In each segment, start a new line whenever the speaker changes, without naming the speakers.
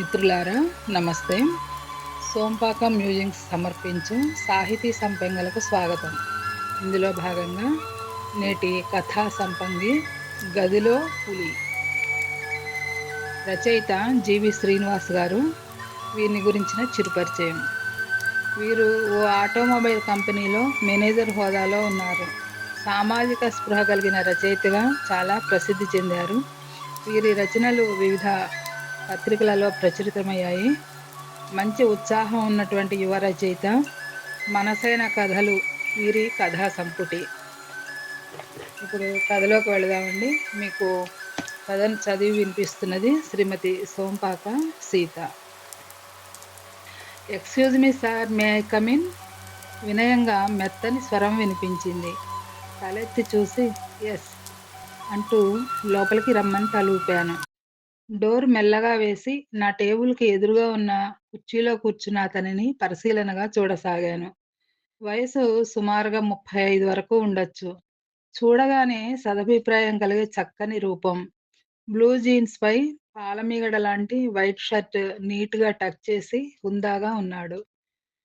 మిత్రులారా నమస్తే. సోంపాక మ్యూజియం సమర్పించు సాహితీ సంపెంగలకు స్వాగతం. ఇందులో భాగంగా నేటి కథా సంపంగి గదిలో పులి. రచయిత జీవి శ్రీనివాస్ గారు వీరిని గురించిన చిరుపరిచయం. వీరు ఓ ఆటోమొబైల్ కంపెనీలో మేనేజర్ హోదాలో ఉన్నారు. సామాజిక స్పృహ కలిగిన రచయితగా చాలా ప్రసిద్ధి చెందారు. వీరి రచనలు వివిధ పత్రికలలో ప్రచురితమయ్యాయి. మంచి ఉత్సాహం ఉన్నటువంటి యువ రచయిత మనసైన కథలు వీరి కథా సంపుటి. ఇప్పుడు కథలోకి వెళదామండి. మీకు కథను చదివి వినిపిస్తున్నది Srimathi Sompaka Seetha. Excuse me sir may I come in వినయంగా మెత్తని స్వరం వినిపించింది. తలెత్తి చూసి ఎస్ అంటూ లోపలికి రమ్మని తలూపాను డోర్ మెల్లగా వేసి నా టేబుల్కి ఎదురుగా ఉన్న కుర్చీలో కూర్చున్న అతనిని పరిశీలనగా చూడసాగాను. వయసు సుమారుగా ముప్పై ఐదు వరకు ఉండొచ్చు. చూడగానే సదభిప్రాయం కలిగే చక్కని రూపం. బ్లూ జీన్స్ పై పాలమీగడ లాంటి వైట్ షర్ట్ నీట్గా టక్ చేసి హుందాగా ఉన్నాడు.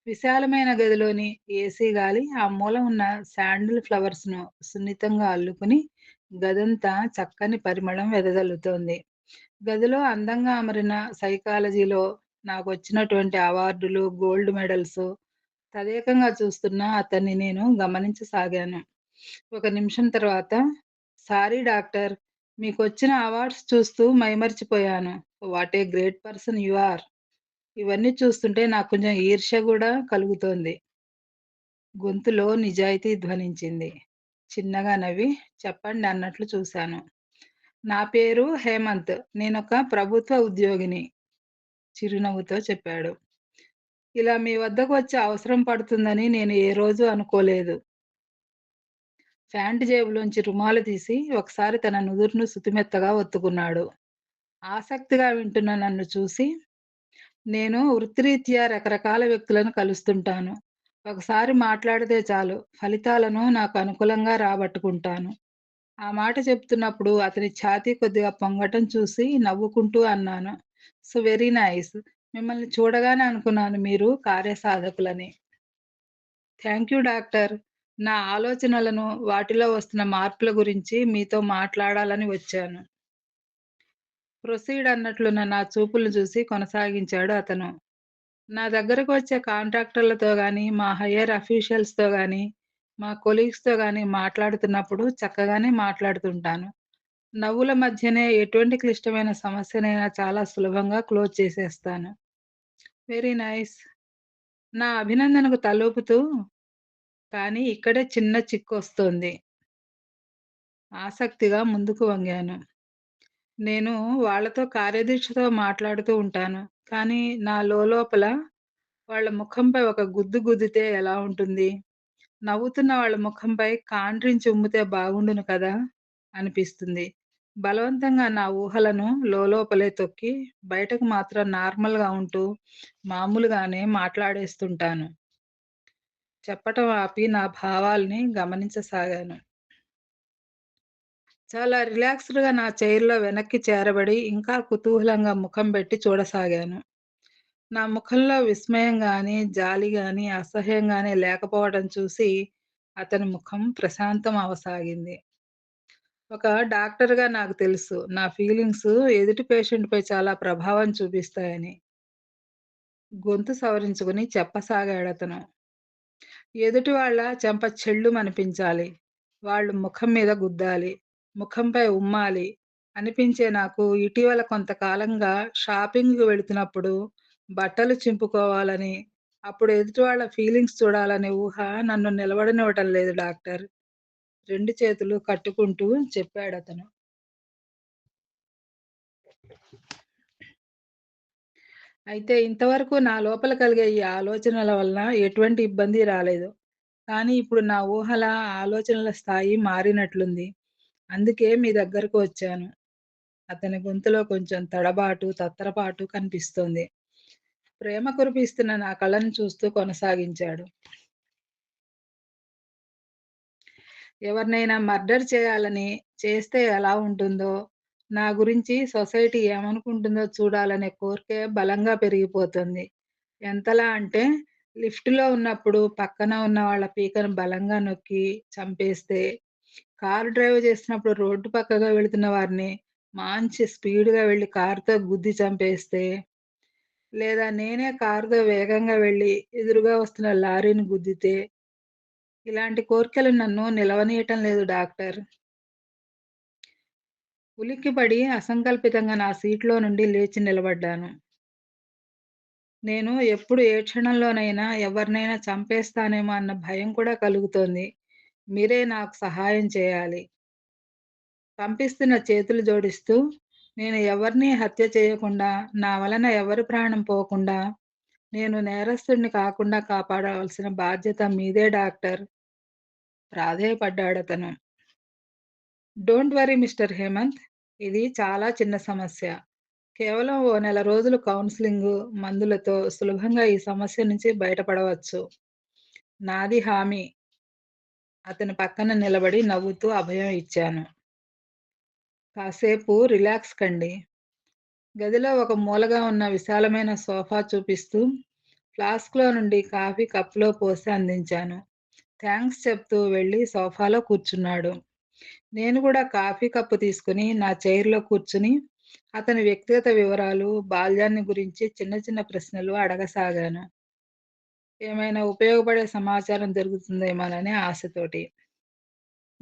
విశాలమైన గదిలోని ఏసీ గాలి ఆ మూల ఉన్న శాండిల్ ఫ్లవర్స్ను సున్నితంగా అల్లుకుని గదంతా చక్కని పరిమళం వెదజల్లుతోంది. గదిలో అందంగా అమరిన సైకాలజీలో నాకు వచ్చినటువంటి అవార్డులు గోల్డ్ మెడల్స్ తదేకంగా చూస్తున్న అతన్ని నేను గమనించసాగాను. ఒక నిమిషం తర్వాత సారీ డాక్టర్ మీకు వచ్చిన అవార్డ్స్ చూస్తూ మైమర్చిపోయాను. What a great person you are. ఇవన్నీ చూస్తుంటే నాకు కొంచెం ఈర్ష్య కూడా కలుగుతోంది. గొంతులో నిజాయితీ ధ్వనించింది. చిన్నగా నవ్వి చెప్పండి అన్నట్లు చూశాను. నా పేరు హేమంత్. నేనొక ప్రభుత్వ ఉద్యోగిని. చిరునవ్వుతో చెప్పాడు. ఇలా మీ వద్దకు వచ్చే అవసరం పడుతుందని నేను ఏ రోజు అనుకోలేదు. ప్యాంట్ జేబులోంచి రుమాలు తీసి ఒకసారి తన నుదురును సుతిమెత్తగా ఒత్తుకున్నాడు. ఆసక్తిగా వింటున్న నన్ను చూసి నేను వృత్తిరీత్యా రకరకాల వ్యక్తులను కలుస్తుంటాను. ఒకసారి మాట్లాడితే చాలు ఫలితాలను నాకు అనుకూలంగా రాబట్టుకుంటాను. ఆ మాట చెప్తున్నప్పుడు అతని ఛాతీ కొద్దిగా పొంగటం చూసి నవ్వుకుంటూ అన్నాను. So very nice. మిమ్మల్ని చూడగానే అనుకున్నాను మీరు కార్యసాధకులని. Thank you doctor. నా ఆలోచనలను వాటిలో వస్తున్న మార్పుల గురించి మీతో మాట్లాడాలని వచ్చాను. ప్రొసీడ్ అన్నట్లున్న నా చూపులు చూసి కొనసాగించాడు అతను. నా దగ్గరకు వచ్చే కాంట్రాక్టర్లతో కానీ మా హయ్యర్ అఫీషియల్స్తో కానీ మా కొలీగ్స్తో కానీ మాట్లాడుతున్నప్పుడు చక్కగానే మాట్లాడుతుంటాను. నవ్వుల మధ్యనే ఎటువంటి క్లిష్టమైన సమస్యనైనా చాలా సులభంగా క్లోజ్ చేసేస్తాను. వెరీ నైస్ నా అభినందనకు తలూపుతూ కానీ ఇక్కడే చిన్న చిక్కు వస్తోంది. ఆసక్తిగా ముందుకు వంగాను. నేను వాళ్ళతో కార్యదీక్షతో మాట్లాడుతూ ఉంటాను. కానీ నా లోపల వాళ్ళ ముఖంపై ఒక గుద్దు గుద్దితే ఎలా ఉంటుంది? నవ్వుతున్న వాళ్ళ ముఖంపై కాండ్రించి ఉమ్మితే బాగుండును కదా అనిపిస్తుంది. బలవంతంగా నా ఊహలను లోపలే తొక్కి బయటకు మాత్రం నార్మల్గా ఉంటూ మామూలుగానే మాట్లాడేస్తుంటాను. చెప్పటం ఆపి నా భావాల్ని గమనించసాగాను. చాలా రిలాక్స్డ్‌గా నా చైర్‌లో వెనక్కి చేరబడి ఇంకా కుతూహలంగా ముఖం పెట్టి చూడసాగాను. నా ముఖంలో విస్మయం గాని, జాలి గాని, అసహ్యం గాని లేకపోవడం చూసి అతని ముఖం ప్రశాంతం అవ్వసాగింది. ఒక డాక్టర్‌గా నాకు తెలుసు నా ఫీలింగ్స్ ఎదుటి పేషెంట్‌పై చాలా ప్రభావం చూపిస్తాయని. గొంతు సవరించుకుని చెప్పసాగాడతను. ఎదుటి వాళ్ళ చెంప చెళ్ళుమనిపించాలి. వాళ్ళు ముఖం మీద గుద్దాలి. ముఖంపై ఉమ్మాలి అనిపించే నాకు ఇటీవల కొంతకాలంగా షాపింగ్‌కి వెళుతున్నప్పుడు బట్టలు చింపుకోవాలని, అప్పుడు ఎదుటి వాళ్ళ ఫీలింగ్స్ చూడాలనే ఊహ నన్ను నిలబడనివ్వటం లేదు డాక్టర్. రెండు చేతులు కట్టుకుంటూ చెప్పాడు అతను అయితే ఇంతవరకు నా లోపల కలిగే ఈ ఆలోచనల వలన ఎటువంటి ఇబ్బంది రాలేదు. కానీ ఇప్పుడు నా ఊహల, ఆలోచనల స్థాయి మారినట్లుంది. అందుకే మీ దగ్గరకు వచ్చాను. అతని గొంతులో కొంచెం తడబాటు, తత్తరపాటు కనిపిస్తోంది. ప్రేమ కురిపిస్తున్న నా కళ్ళను చూస్తూ కొనసాగించాడు. ఎవరినైనా మర్డర్ చేయాలని, చేస్తే ఎలా ఉంటుందో, నా గురించి సొసైటీ ఏమనుకుంటుందో చూడాలనే కోరికే బలంగా పెరిగిపోతుంది. ఎంతలా అంటే లిఫ్ట్‌లో ఉన్నప్పుడు పక్కన ఉన్న వాళ్ళ పీకను బలంగా నొక్కి చంపేస్తే, కారు డ్రైవ్ చేసినప్పుడు రోడ్డు పక్కగా వెళుతున్న వారిని మంచి స్పీడ్‌గా వెళ్ళి కారుతో గుద్ది చంపేస్తే, లేదా నేనే కారుతో వేగంగా వెళ్ళి ఎదురుగా వస్తున్న లారీని గుద్దితే, ఇలాంటి కోరికలు నన్ను నిలవనీయటం లేదు డాక్టర్. ఉలిక్కిపడి అసంకల్పితంగా నా సీట్‌లో నుండి లేచి నిలబడ్డాను. నేను ఎప్పుడు ఏ క్షణంలోనైనా ఎవరినైనా చంపేస్తానేమో అన్న భయం కూడా కలుగుతోంది. మీరే నాకు సహాయం చేయాలి. పంపిస్తున్న చేతులు జోడిస్తూ, నేను ఎవరిని హత్య చేయకుండా, నా వలన ఎవరి ప్రాణం పోకుండా, నేను నేరస్తుడిని కాకుండా కాపాడవలసిన బాధ్యత మీదే డాక్టర్. ప్రాధేయపడ్డాడు అతను డోంట్ వరీ మిస్టర్ హేమంత్. ఇది చాలా చిన్న సమస్య. కేవలం ఓ నెల రోజులు కౌన్సిలింగ్ మందులతో సులభంగా ఈ సమస్య నుంచి బయటపడవచ్చు. నాది హామీ. అతని పక్కన నిలబడి నవ్వుతూ అభయం ఇచ్చాను. కాసేపు రిలాక్స్ కండి. గదిలో ఒక మూలగా ఉన్న విశాలమైన సోఫా చూపిస్తూ, ఫ్లాస్క్‌లో నుండి కాఫీ కప్‌లో పోసి అందించాను. థ్యాంక్స్ చెప్తూ వెళ్ళి సోఫాలో కూర్చున్నాడు. నేను కూడా కాఫీ కప్పు తీసుకుని నా చైర్‌లో కూర్చుని, అతని వ్యక్తిగత వివరాలు, బాల్యాన్ని గురించి చిన్న చిన్న ప్రశ్నలు అడగసాగాను. ఏమైనా ఉపయోగపడే సమాచారం దొరుకుతుందేమోననే ఆశతోటి.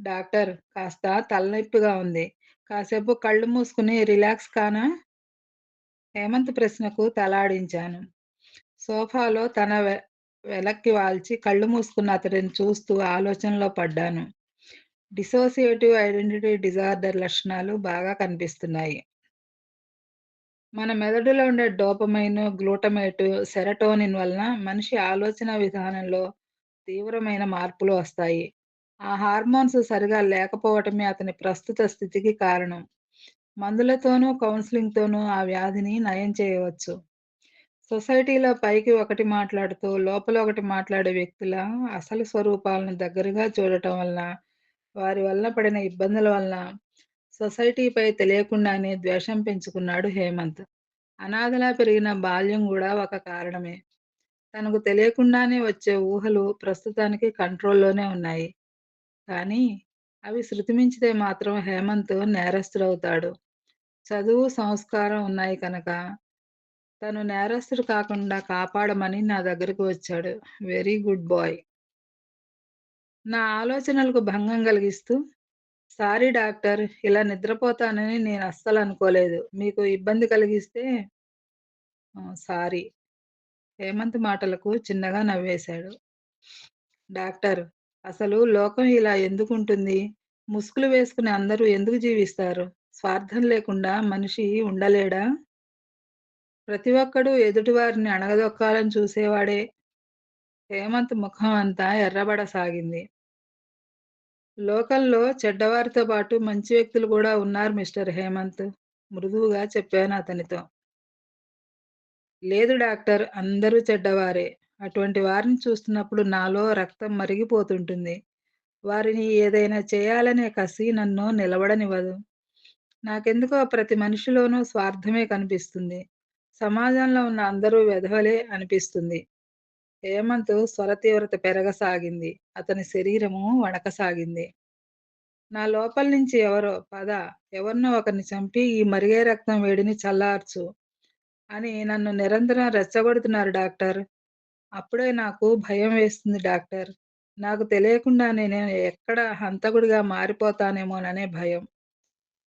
డాక్టర్ కాస్త తలనొప్పిగా ఉంది. కాసేపు కళ్ళు మూసుకుని రిలాక్స్ కానా? హేమంత్ ప్రశ్నకు తలాడించాను. సోఫాలో తన వె వాల్చి కళ్ళు మూసుకున్న అతడిని చూస్తూ ఆలోచనలో పడ్డాను. డిసోసియేటివ్ ఐడెంటిటీ డిజార్డర్ లక్షణాలు బాగా కనిపిస్తున్నాయి. మన మెదడులో ఉండే డోపమైన్, గ్లూటమేట్, సెరటోనిన్ వలన మనిషి ఆలోచన విధానంలో తీవ్రమైన మార్పులు వస్తాయి. ఆ హార్మోన్స్ సరిగా లేకపోవటమే అతని ప్రస్తుత స్థితికి కారణం. మందులతోనూ, కౌన్సిలింగ్తోనూ ఆ వ్యాధిని నయం చేయవచ్చు. సొసైటీలో పైకి ఒకటి మాట్లాడుతూ, లోపల ఒకటి మాట్లాడే వ్యక్తుల అసలు స్వరూపాలను దగ్గరగా చూడటం వలన, వారి వలన పడిన ఇబ్బందుల వలన సొసైటీపై తెలియకుండానే ద్వేషం పెంచుకున్నాడు హేమంత్. అనాథలా పెరిగిన బాల్యం కూడా ఒక కారణమే. తనకు తెలియకుండానే వచ్చే ఊహలు ప్రస్తుతానికి కంట్రోల్‌లోనే ఉన్నాయి. కానీ అవి శృతిమించితే మాత్రం హేమంత్ నేరస్తుడవుతాడు. చదువు, సంస్కారం ఉన్నాయి కనుక తను నేరస్తుడు కాకుండా కాపాడమని నా దగ్గరకు వచ్చాడు. Very good boy. నా ఆలోచనలకు భంగం కలిగిస్తూ, సారీ డాక్టర్ ఇలా నిద్రపోతానని నేను అస్సలు అనుకోలేదు మీకు ఇబ్బంది కలిగిస్తే సారీ. హేమంత్ మాటలకు చిన్నగా నవ్వేశాడు. డాక్టర్ అసలు లోకం ఇలా ఎందుకుంటుంది? ముసుగులు వేసుకుని అందరూ ఎందుకు జీవిస్తారు? స్వార్థం లేకుండా మనిషి ఉండలేడా? ప్రతి ఒక్కడూ ఎదుటివారిని అణగదొక్కాలని చూసేవాడే. హేమంత్ ముఖం అంతా ఎర్రబడసాగింది. లోకంలో చెడ్డవారితో పాటు మంచి వ్యక్తులు కూడా ఉన్నారు మిస్టర్ హేమంత్. మృదువుగా చెప్పాను అతనితో. లేదు డాక్టర్ అందరూ చెడ్డవారే. అటువంటి వారిని చూస్తున్నప్పుడు నాలో రక్తం మరిగిపోతుంటుంది. వారిని ఏదైనా చేయాలనే కసి నన్ను నిలబడనివ్వదు. నాకెందుకో ప్రతి మనిషిలోనూ స్వార్థమే కనిపిస్తుంది. సమాజంలో ఉన్న అందరూ వెధవలే అనిపిస్తుంది. హేమంత్ స్వర తీవ్రత పెరగసాగింది. అతని శరీరము వణకసాగింది. నా లోపల నుంచి ఎవరో పద ఎవరినో ఒకరిని చంపి ఈ మరిగే రక్తం వేడిని చల్లార్చు అని నన్ను నిరంతరం రెచ్చగొడుతున్నారు డాక్టర్. అప్పుడే నాకు భయం వేస్తుంది డాక్టర్. నాకు తెలియకుండా నేను ఎక్కడ హంతకుడిగా మారిపోతానేమోననే భయం.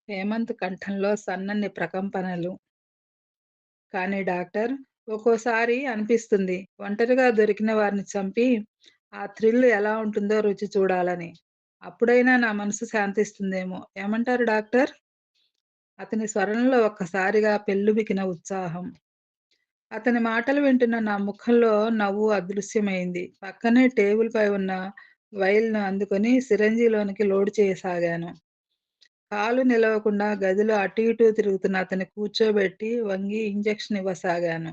హేమంత్ కంఠంలో సన్నని ప్రకంపనలు. కానీ డాక్టర్ ఒక్కోసారి అనిపిస్తుంది ఒంటరిగా దొరికిన వారిని చంపి ఆ థ్రిల్ ఎలా ఉంటుందో రుచి చూడాలని. అప్పుడైనా నా మనసు శాంతిస్తుందేమో. ఏమంటారు డాక్టర్? అతని స్వరంలో ఒక్కసారిగా పెల్లుబికిన ఉత్సాహం. అతని మాటలు వింటున్న నా ముఖంలో నవ్వు అదృశ్యమైంది. పక్కనే టేబుల్‌పై ఉన్న వైల్‌ను అందుకొని సిరంజిలోనికి లోడ్ చేయసాగాను. కాలు నిలవకుండా గదిలో అటు ఇటు తిరుగుతున్న అతన్ని కూర్చోబెట్టి వంగి ఇంజెక్షన్ ఇవ్వసాగాను.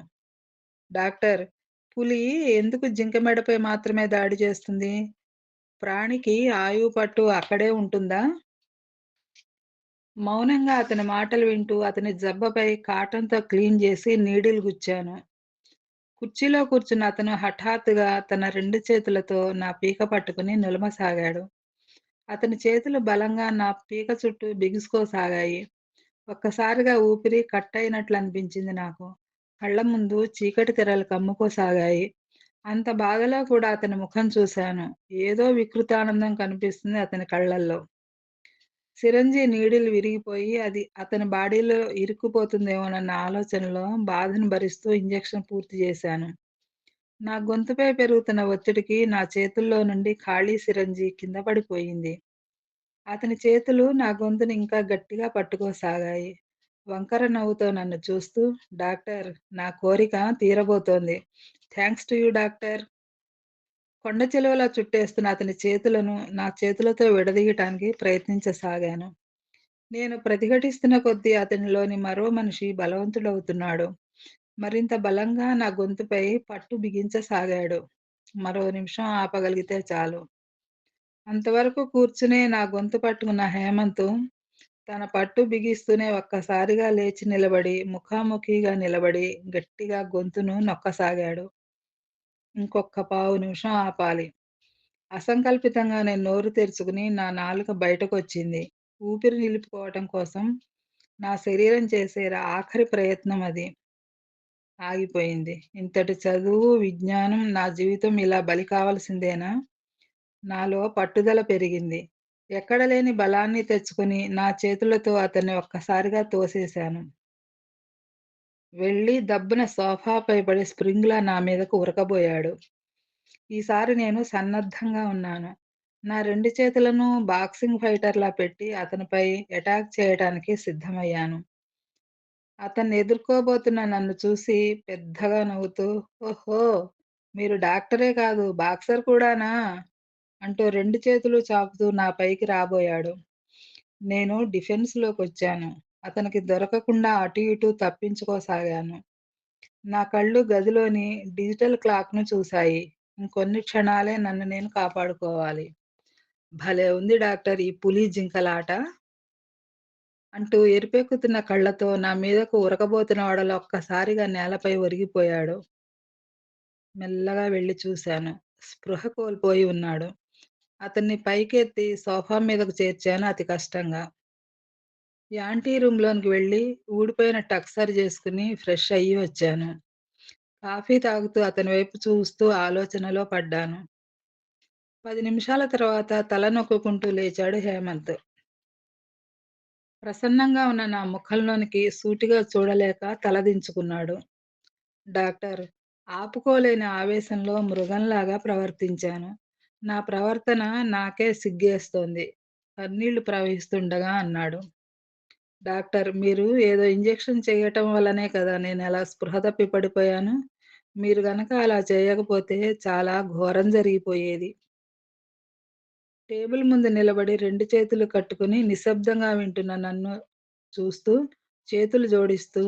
డాక్టర్ పులి ఎందుకు జింక మెడపై మాత్రమే దాడి చేస్తుంది? ప్రాణికి ఆయువు పట్టు అక్కడే ఉంటుందా? మౌనంగా అతని మాటలు వింటూ అతని జబ్బపై కాటన్‌తో క్లీన్ చేసి నీడిల్ గుచ్చాను. కుర్చీలో కూర్చున్న అతను హఠాత్తుగా తన రెండు చేతులతో నా పీక పట్టుకుని నిలమసాగాడు అతని చేతులు బలంగా నా పీక చుట్టూ బిగుసుకోసాగాయి. ఒక్కసారిగా ఊపిరి కట్టయినట్లనిపించింది నాకు. కళ్ళ ముందు చీకటి తెరలు కమ్ముకోసాగాయి. అంత బాధలో కూడా అతని ముఖం చూశాను. ఏదో వికృతానందం కనిపిస్తుంది అతని కళ్ళల్లో. సిరంజి నీడిలు విరిగిపోయి అది అతని బాడీలో ఇరుక్కుపోతుందేమోనన్న ఆలోచనలో బాధను భరిస్తూ ఇంజెక్షన్ పూర్తి చేశాను. నా గొంతుపై పెరుగుతున్న ఒత్తిడికి నా చేతుల్లో నుండి ఖాళీ సిరంజి కింద పడిపోయింది. అతని చేతులు నా గొంతుని ఇంకా గట్టిగా పట్టుకోసాగాయి. వంకర నవ్వుతో నన్ను చూస్తూ, డాక్టర్ నా కోరిక తీరబోతోంది. Thanks to you doctor. కొండ చిలువలా చుట్టేస్తున్న అతని చేతులను నా చేతులతో విడదీయటానికి ప్రయత్నించసాగాను. నేను ప్రతిఘటిస్తున్న కొద్దీ అతనిలోని మరో మనిషి బలవంతుడవుతున్నాడు. మరింత బలంగా నా గొంతుపై పట్టు బిగించసాగాడు. మరో నిమిషం ఆపగలిగితే చాలు. అంతవరకు కూర్చునే నా గొంతు పట్టుకున్న హేమంత్ తన పట్టు బిగిస్తూనే ఒక్కసారిగా లేచి నిలబడి, ముఖాముఖిగా నిలబడి గట్టిగా గొంతును నొక్కసాగాడు. ఇంకొక పావు నిమిషం ఆపాలి. అసంకల్పితంగా నేను నోరు తెరుచుకుని నా నాలుక బయటకొచ్చింది. ఊపిరి నిలుపుకోవటం కోసం నా శరీరం చేసే ఆఖరి ప్రయత్నం అది. ఆగిపోయింది. ఇంతటి చదువు, విజ్ఞానం నా జీవితం ఇలా బలి కావాల్సిందేనా? నాలో పట్టుదల పెరిగింది. ఎక్కడ లేని బలాన్ని తెచ్చుకుని నా చేతులతో అతన్ని ఒక్కసారిగా తోసేశాను. వెళ్ళి దబ్బున సోఫాపై పడి స్ప్రింగ్‌లా నా మీదకు ఉరకబోయాడు. ఈసారి నేను సన్నద్ధంగా ఉన్నాను. నా రెండు చేతులను బాక్సింగ్ ఫైటర్‌లా పెట్టి అతనిపై ఎటాక్ చేయటానికి సిద్ధమయ్యాను. అతన్ని ఎదుర్కోబోతున్న నన్ను చూసి పెద్దగా నవ్వుతూ, ఓహో! మీరు డాక్టరే కాదు బాక్సర్ కూడానా? అంటూ రెండు చేతులు చాపుతూ నా పైకి రాబోయాడు. నేను డిఫెన్స్లోకి వచ్చాను అతనికి దొరకకుండా అటు ఇటు తప్పించుకోసాగాను. నా కళ్ళు గదిలోని డిజిటల్ క్లాక్‌ను చూశాయి. ఇంకొన్ని క్షణాలే నన్ను నేను కాపాడుకోవాలి. భలే ఉంది డాక్టర్ ఈ పులి జింకలాట. అంటూ ఎరిపెక్కుతున్న కళ్ళతో నా మీదకు ఉరకబోతున్న వాడలో ఒక్కసారిగా నేలపై ఒరిగిపోయాడు. మెల్లగా వెళ్ళి చూశాను. స్పృహ కోల్పోయి ఉన్నాడు. అతన్ని పైకెత్తి సోఫా మీదకు చేర్చాను అతి కష్టంగా. యాంటీ రూమ్‌లోనికి వెళ్ళి ఊడిపోయిన టక్సర్ చేసుకుని ఫ్రెష్ అయ్యి వచ్చాను. కాఫీ తాగుతూ అతని వైపు చూస్తూ ఆలోచనలో పడ్డాను. పది నిమిషాల తర్వాత తల నొక్కుకుంటూ లేచాడు హేమంత్. ప్రసన్నంగా ఉన్న నా ముఖంలోనికి సూటిగా చూడలేక తలదించుకున్నాడు. డాక్టర్ ఆపుకోలేని ఆవేశంలో మృగంలాగా ప్రవర్తించాను. నా ప్రవర్తన నాకే సిగ్గేస్తోంది. కన్నీళ్ళు ప్రవహిస్తుండగా అన్నాడు. డాక్టర్ మీరు ఏదో ఇంజెక్షన్ చేయటం వల్లనే కదా నేను ఎలా స్పృహ తప్పి పడిపోయాను. మీరు గనక అలా చేయకపోతే చాలా ఘోరం జరిగిపోయేది. టేబుల్ ముందు నిలబడి రెండు చేతులు కట్టుకుని నిశ్శబ్దంగా వింటున్న నన్ను చూస్తూ చేతులు జోడిస్తూ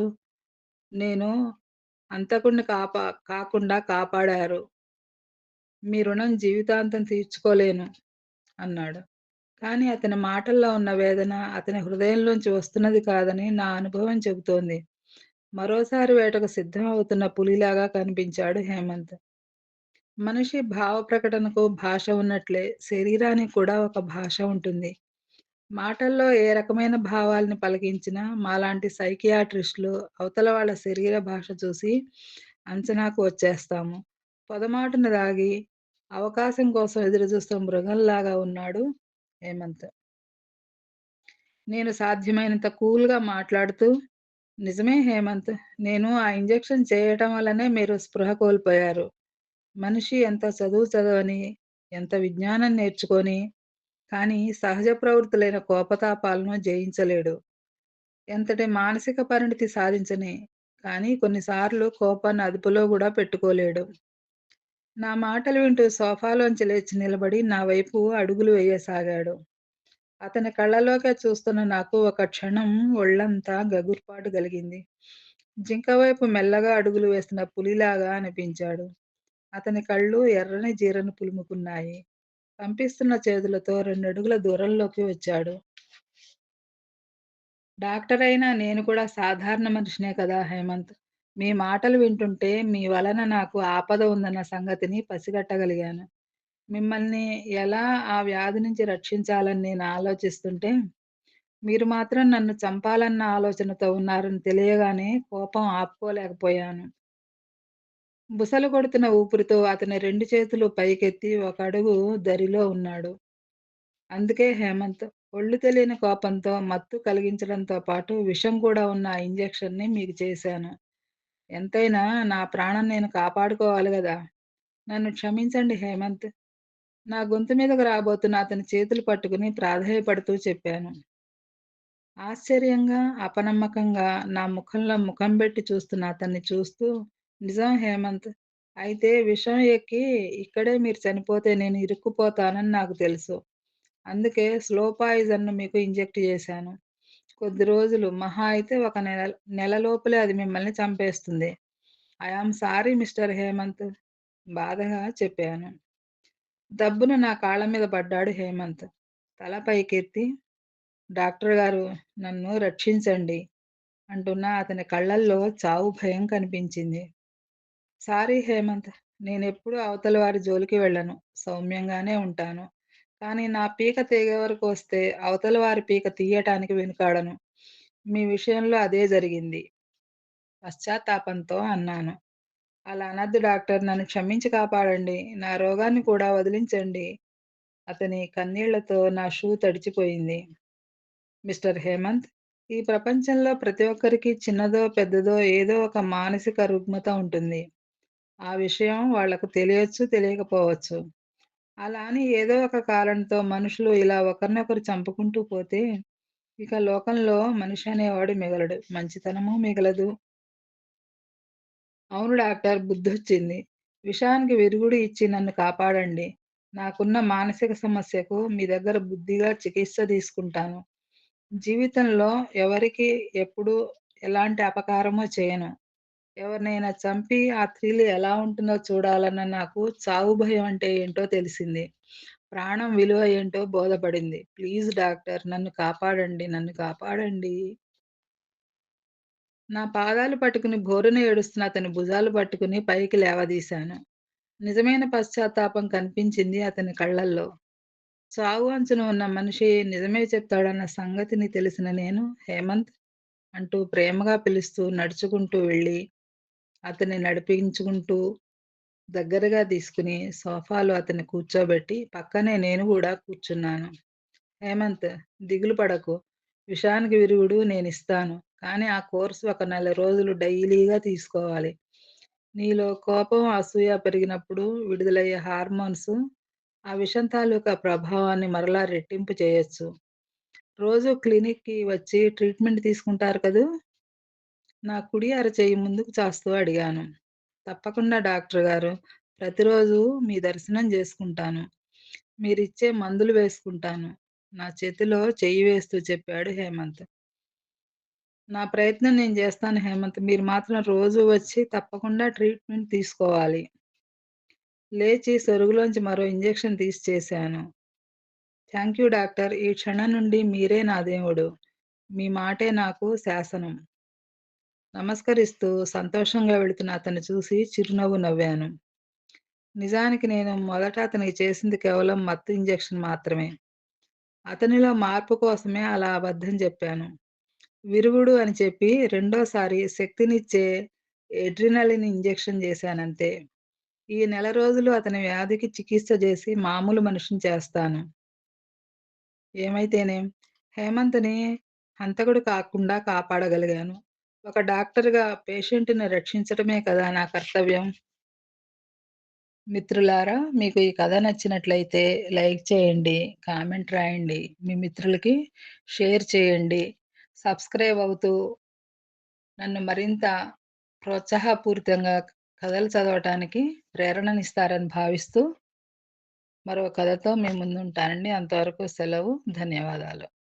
నేను హంతకుడిని కాపా కాకుండా కాపాడారు. మీ రుణం జీవితాంతం తీర్చుకోలేను అన్నాడు. కానీ అతని మాటల్లో ఉన్న వేదన అతని హృదయంలోంచి వస్తున్నది కాదని నా అనుభవం చెబుతోంది. మరోసారి వేటకు సిద్ధం అవుతున్న పులిలాగా కనిపించాడు హేమంత్. మనిషి భావ ప్రకటనకు భాష ఉన్నట్లే శరీరానికి కూడా ఒక భాష ఉంటుంది. మాటల్లో ఏ రకమైన భావాల్ని పలికించినా మాలాంటి సైకియాట్రిస్టులు అవతల వాళ్ళ శరీర భాష చూసి అంచనాకు వచ్చేస్తాము. పొదమాటున దాగి అవకాశం కోసం ఎదురుచూస్తున్న మృగంలాగా ఉన్నాడు హేమంత్. నేను సాధ్యమైనంత కూల్‌గా మాట్లాడుతూ, నిజమే హేమంత్. నేను ఆ ఇంజెక్షన్ చేయటం వల్లనే మీరు స్పృహ కోల్పోయారు. మనిషి ఎంత చదువు చదవని, ఎంత విజ్ఞానం నేర్చుకొని, కానీ సహజ ప్రవృత్తులైన కోపతాపాలను జయించలేడు. ఎంతటి మానసిక పరిణితి సాధించని, కానీ కొన్నిసార్లు కోపాన్ని అదుపులో కూడా పెట్టుకోలేడు. నా మాటలు వింటూ సోఫాలోంచి లేచి నిలబడి నా వైపు అడుగులు వేయసాగాడు. అతని కళ్ళలోకే చూస్తున్న నాకు ఒక క్షణం ఒళ్ళంతా గగుర్పాటు కలిగింది జింక వైపు మెల్లగా అడుగులు వేస్తున్న పులిలాగా అనిపించాడు. అతని కళ్ళు ఎర్రని జీరను పులుముకున్నాయి. కంపిస్తున్న చేతులతో రెండడుగుల దూరంలోకి వచ్చాడు. డాక్టర్ అయినా నేను కూడా సాధారణ మనిషినే కదా హేమంత్. మీ మాటలు వింటుంటే మీ వలన నాకు ఆపద ఉందన్న సంగతిని పసిగట్టగలిగాను. మిమ్మల్ని ఎలా ఆ వ్యాధి నుంచి రక్షించాలని నేను ఆలోచిస్తుంటే, మీరు మాత్రం నన్ను చంపాలన్న ఆలోచనతో ఉన్నారని తెలియగానే కోపం ఆపుకోలేకపోయాను. బుసలు కొడుతున్న ఊపిరితో అతని రెండు చేతులు పైకెత్తి ఒక అడుగు దరిలో ఉన్నాడు. అందుకే హేమంత్, ఒళ్ళు తెలియని కోపంతో మత్తు కలిగించడంతో పాటు విషం కూడా ఉన్న ఆ ఇంజెక్షన్‌ని మీకు చేశాను. ఎంతైనా నా ప్రాణం నేను కాపాడుకోవాలి కదా నన్ను క్షమించండి హేమంత్. నా గొంతు మీదకు రాబోతున్న అతని చేతులు పట్టుకుని ప్రాధేయపడుతూ చెప్పాను. ఆశ్చర్యంగా, అపనమ్మకంగా నా ముఖంలో ముఖం పెట్టి చూస్తున్న అతన్ని చూస్తూ, నిజం హేమంత్. అయితే విషం ఎక్కి ఇక్కడే మీరు చనిపోతే నేను ఇరుక్కుపోతానని నాకు తెలుసు. అందుకే స్లో పాయిజన్‌ను మీకు ఇంజెక్ట్ చేశాను. కొద్ది రోజులు, మహా అయితే ఒక నెల నెల లోపలే అది మిమ్మల్ని చంపేస్తుంది. ఐ సారీ మిస్టర్ హేమంత్ బాధగా చెప్పాను. దబ్బున నా కాళ్ళ మీద పడ్డాడు హేమంత్. తల పైకెత్తి, డాక్టర్ గారు నన్ను రక్షించండి అంటున్న అతని కళ్ళల్లో చావు భయం కనిపించింది. సారీ హేమంత్. నేనెప్పుడు అవతల వారి జోలికి వెళ్ళను. సౌమ్యంగానే ఉంటాను. కానీ నా పీక తీగే వరకు వస్తే అవతల వారి పీక తీయటానికి వెనుకాడను. మీ విషయంలో అదే జరిగింది. పశ్చాత్తాపంతో అన్నాను. అలా అనద్దు డాక్టర్. నన్ను క్షమించి కాపాడండి. నా రోగాన్ని కూడా వదిలించండి. అతని కన్నీళ్ళతో నా షూ తడిచిపోయింది. మిస్టర్ హేమంత్, ఈ ప్రపంచంలో ప్రతి ఒక్కరికి చిన్నదో, పెద్దదో ఏదో ఒక మానసిక రుగ్మత ఉంటుంది. ఆ విషయం వాళ్ళకు తెలియచ్చు తెలియకపోవచ్చు. అలా అని ఏదో ఒక కారణంతో మనుషులు ఇలా ఒకరినొకరు చంపుకుంటూ పోతే, ఇక లోకంలో మనిషి అనేవాడు మిగలడు. మంచితనము మిగలదు. అవును డాక్టర్ బుద్ధొచ్చింది. విషానికి విరుగుడు ఇచ్చి నన్ను కాపాడండి. నాకున్న మానసిక సమస్యకు మీ దగ్గర బుద్ధిగా చికిత్స తీసుకుంటాను. జీవితంలో ఎవరికి ఎప్పుడు ఎలాంటి అపకారమో చేయను. ఎవరినైనా చంపి ఆ థ్రిల్ ఎలా ఉంటుందో చూడాలన్న నాకు చావు భయం అంటే ఏంటో తెలిసింది. ప్రాణం విలువ ఏంటో బోధపడింది. ప్లీజ్ డాక్టర్ నన్ను కాపాడండి. నన్ను కాపాడండి. నా పాదాలు పట్టుకుని బోరున ఏడుస్తున్న అతని భుజాలు పట్టుకుని పైకి లేవదీశాను. నిజమైన పశ్చాత్తాపం కనిపించింది అతని కళ్ళల్లో. చావు అంచున ఉన్న మనిషి నిజమే చెప్తాడన్న సంగతిని తెలిసిన నేను, హేమంత్ అంటూ ప్రేమగా పిలుస్తూ నడుచుకుంటూ వెళ్ళి, అతన్ని నడిపించుకుంటూ దగ్గరగా తీసుకుని సోఫాలో అతన్ని కూర్చోబెట్టి, పక్కనే నేను కూడా కూర్చున్నాను. హేమంత్ దిగులు పడకు. విషానికి విరుగుడు నేనిస్తాను. కానీ ఆ కోర్సు ఒక నెల రోజులు డైలీగా తీసుకోవాలి. నీలో కోపం, అసూయ పెరిగినప్పుడు విడుదలయ్యే హార్మోన్స్ ఆ విషం తాలూకా ప్రభావాన్ని మరలా రెట్టింపు చేయొచ్చు. రోజు క్లినిక్‌కి వచ్చి ట్రీట్మెంట్ తీసుకుంటారు కదూ! నా కుడి అరచెయ్యి ముందుకు చాస్తూ అడిగాను. తప్పకుండా డాక్టర్ గారు. ప్రతిరోజు మీ దర్శనం చేసుకుంటాను మీరిచ్చే మందులు వేసుకుంటాను. నా చేతిలో చెయ్యి వేస్తూ చెప్పాడు హేమంత్. నా ప్రయత్నం నేను చేస్తాను హేమంత్. మీరు మాత్రం రోజు వచ్చి తప్పకుండా ట్రీట్మెంట్ తీసుకోవాలి. లేచి సొరుగులోంచి మరో ఇంజెక్షన్ తీసి చేశాను. You doctor. ఈ క్షణం నుండి మీరే నా దేవుడు. మీ మాటే నాకు శాసనం. నమస్కరిస్తూ సంతోషంగా వెళుతున్న అతన్ని చూసి చిరునవ్వు నవ్వాను. నిజానికి నేను మొదట అతనికి చేసింది కేవలం మత్తు ఇంజెక్షన్ మాత్రమే. అతనిలో మార్పు కోసమే అలా అబద్ధం చెప్పాను. విరుగుడు అని చెప్పి రెండోసారి శక్తినిచ్చే ఎడ్రినలిన్ ఇంజెక్షన్ చేశానంతే. ఈ నెల రోజులు అతని వ్యాధికి చికిత్స చేసి మామూలు మనిషిని చేస్తాను. ఏమైతేనేం హేమంత్‌ని హంతకుడు కాకుండా కాపాడగలిగాను. ఒక డాక్టర్‌గా పేషెంట్‌ని రక్షించటమే కదా నా కర్తవ్యం. మిత్రులారా మీకు ఈ కథ నచ్చినట్లయితే లైక్ చేయండి, కామెంట్ రాయండి, మీ మిత్రులకి షేర్ చేయండి. సబ్స్క్రైబ్ అవుతూ నన్ను మరింత ప్రోత్సాహపూరితంగా కథలు చదవటానికి ప్రేరణనిస్తారని భావిస్తూ మరో కథతో మీ ముందుంటానండి. అంతవరకు సెలవు. ధన్యవాదాలు.